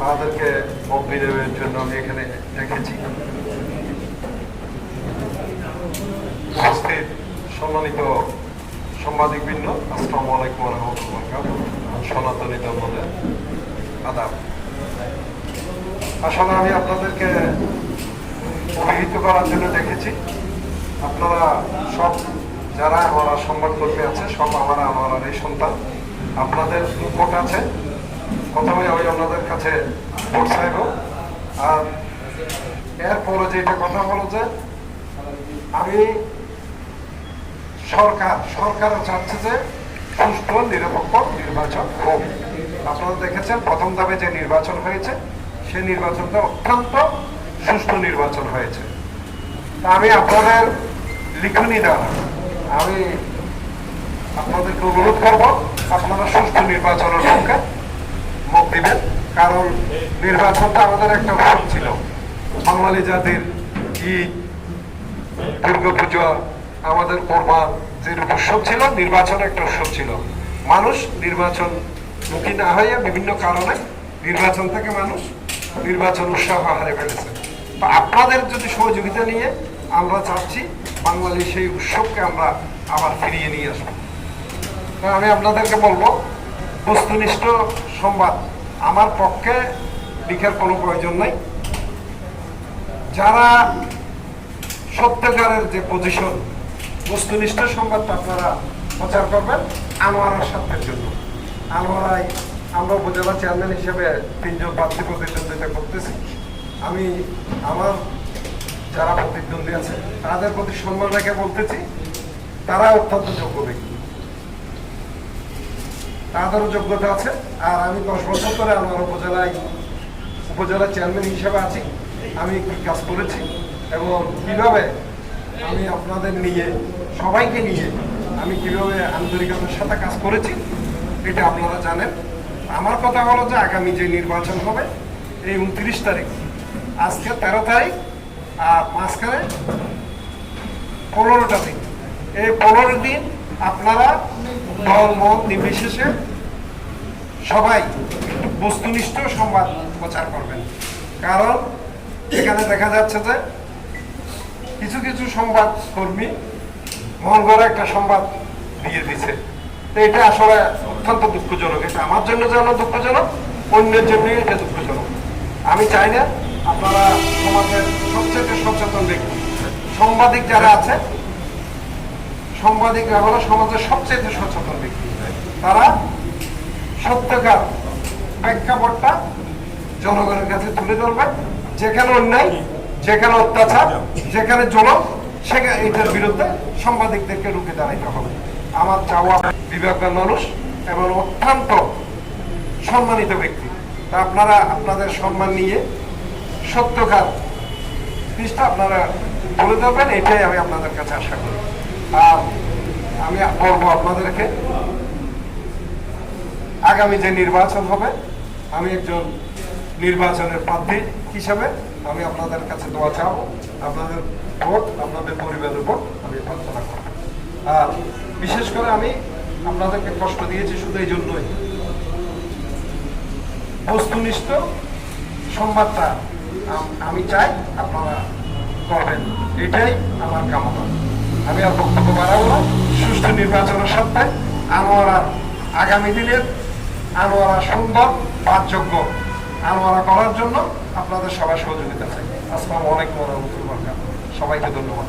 তাদেরকে মত বিনিময়ের জন্য আমি এখানে রেখেছি। উপস্থিত সম্মানিত সাংবাদিকবৃন্দ, আসসালামু আলাইকুম রহমতুল্লাহ সনাতনী ধর্মদের আদাব। আসলে আমি আপনাদেরকে অভিহিত করার জন্য দেখেছি। আপনারা সব যারা আমার সংবাদ কর্মী আছে, সব আমার আমার এই সন্তান, আপনাদের ভোট আছে। প্রথমে আমি আপনাদের কাছে ভোট আর এরপরে যেটা কথা হলো যে, আমি সরকার, সরকারও চাচ্ছে যে সুষ্ঠু নিরপেক্ষ নির্বাচন হোক। আপনারা দেখেছেন, প্রথম ধাপে যে নির্বাচন হয়েছে সেই নির্বাচনটা অত্যন্ত সুষ্ঠু নির্বাচন হয়েছে। আমি আপনাদের লিখনি দ্বারা, আমি আপনাদেরকে অনুরোধ করব, আপনারা সুষ্ঠু নির্বাচনের মত দিবেন, কারণ নির্বাচনটা আমাদের একটা উৎসব ছিল। বাঙালি জাতির ঈদ দুর্গাপূজা আমাদের কোরবান যে উৎসব ছিল, নির্বাচন একটা উৎসব ছিল। মানুষ নির্বাচন মুখী না হয়ে বিভিন্ন কারণে নির্বাচন থেকে মানুষ নির্বাচন উৎসাহ হারে ফেলেছে। তো আপনাদের যদি সহযোগিতা নিয়ে আমরা চাচ্ছি, বাঙালি সেই উৎসবকে আমরা আবার ফিরিয়ে নিয়ে আসব। আমি আপনাদেরকে বলব, বস্তুনিষ্ঠ সংবাদ। আমার পক্ষে লিখার কোনো প্রয়োজন নাই। যারা সত্যকারের যে পজিশন বস্তুনিষ্ঠ সংবাদটা আপনারা প্রচার করবেন আনোয়ারার স্বার্থের জন্য। আনোয়ারাই আমরা উপজেলা চেয়ারম্যান হিসেবে তিনজন প্রার্থী প্রতিদ্বন্দ্বিতা করতেছি। আমি, আমার যারা প্রতিদ্বন্দ্বী আছে, তাদের প্রতি সম্মান রেখে বলতেছি, তারা অত্যন্ত যোগ্য ব্যক্তি। তাদেরও যোগ্যতা আছে। আর আমি দশ বছর ধরে আমার উপজেলায়, উপজেলা চেয়ারম্যান হিসেবে আছি। আমি কি কাজ করেছি এবং কীভাবে আমি আপনাদের নিয়ে, সবাইকে নিয়ে আমি কীভাবে আন্তরিকতার সাথে কাজ করেছি, এটা আপনারা জানেন। আমার কথা হলো যে আগামী যে নির্বাচন হবে, এই উনত্রিশ তারিখ, আজকে তেরো তারিখ আর মাঝখানে পনেরোটা দিন। এই পনেরো দিন আপনারা নির্বিশেষে সবাই বস্তুনিষ্ঠ সংবাদ প্রচার করবেন। কারণ এখানে দেখা যাচ্ছে যে কিছু কিছু সংবাদ কর্মী মন একটা সংবাদ দিয়ে দিছে এটা আসলে অত্যন্ত দুঃখজনক। এটা আমার জন্য যেন দুঃখজনক, অন্যের জন্য এটা দুঃখজনক। আমি চাই না আপনারা সমাজের সবচেয়ে সচেতন ব্যক্তি, সাংবাদিক যারা আছে সাংবাদিকরা হলো সমাজের সবচেয়ে সচেতন ব্যক্তি তারা সত্যকার প্রেক্ষাপটটা জনগণের কাছে তুলে ধরবেন যেখানে অন্যায়, যেখানে অত্যাচার, যেখানে জনক সেখানে এটার বিরুদ্ধে সাংবাদিকদেরকে রুখে দাঁড়াইতে হবে। আমার চাওয়া বিবেকবান মানুষ এবং অত্যন্ত সম্মানিত ব্যক্তি। তা আপনারা আপনাদের সম্মান নিয়ে সত্যকার জিনিসটা আপনারা বলে দেবেন এটাই আমি আপনাদের কাছে আশা করি। আর আমি বলব আপনাদেরকে, আগামী যে নির্বাচন হবে, আমি একজন নির্বাচনের প্রার্থী হিসাবে আমি আপনাদের কাছে দোয়া চাও আপনাদের ভোট, আপনাদের পরিবারের ভোট, আমি প্রার্থনা করব। আর বিশেষ করে আমি আপনাদেরকে কষ্ট দিয়েছি শুধু এই জন্যই। বস্তুনিষ্ঠ সংবাদটা আমি চাই আপনারা করবেন। এটাই আমার কামনা। আমি আর বক্তব্য বাড়াবো না। সুষ্ঠু নির্বাচনের সত্ত্বে আনোয়ারা আগামী দিনের আনোয়ারা সুন্দর পাঠযোগ্য আনোয়ারা করার জন্য আপনাদের সবাই সহযোগিতা চাই। অনেক আলাইকুম রহমতুল্লাহ সবাইকে ধন্যবাদ।